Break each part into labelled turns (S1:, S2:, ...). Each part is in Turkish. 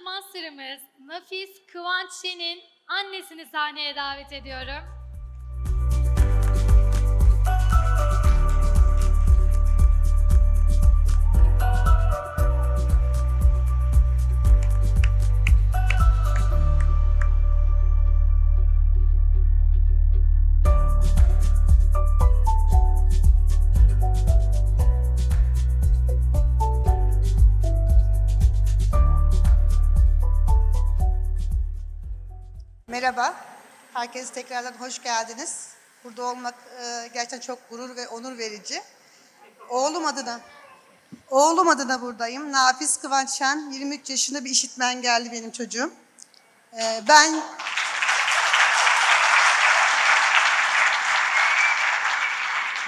S1: Master'ımız Nafis Kıvanç annesini sahneye davet ediyorum.
S2: Merhaba, herkes tekrardan hoş geldiniz. Burada olmak e, gerçekten çok gurur ve onur verici. Oğlum adına, oğlum adına buradayım. Nafiz Kıvanç Şen, 23 yaşında bir işitmen geldi benim çocuğum. E, ben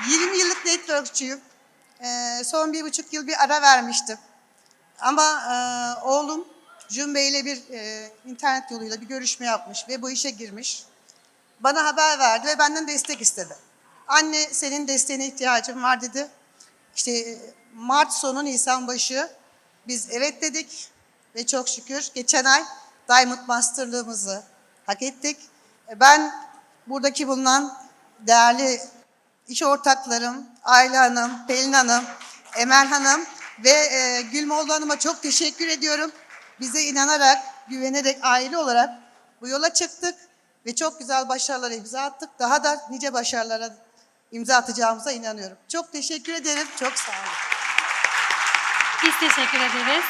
S2: ...20 yıllık networkçuyum. E, son bir buçuk yıl bir ara vermiştim. Ama e, oğlum Cun ile bir e, internet yoluyla bir görüşme yapmış ve bu işe girmiş. Bana haber verdi ve benden destek istedi. Anne senin desteğine ihtiyacım var dedi. İşte e, Mart sonu Nisan başı biz evet dedik ve çok şükür geçen ay Diamond Master'lığımızı hak ettik. E, Ben buradaki bulunan değerli iş ortaklarım, Ayla Hanım, Pelin Hanım, Emel Hanım ve e, Gülmoğlu Hanım'a çok teşekkür ediyorum. Bize inanarak, güvenerek aile olarak bu yola çıktık ve çok güzel başarılara imza attık. Daha da nice başarılara imza atacağımıza inanıyorum. Çok teşekkür ederim. Çok sağ olun.
S1: Biz teşekkür ederiz.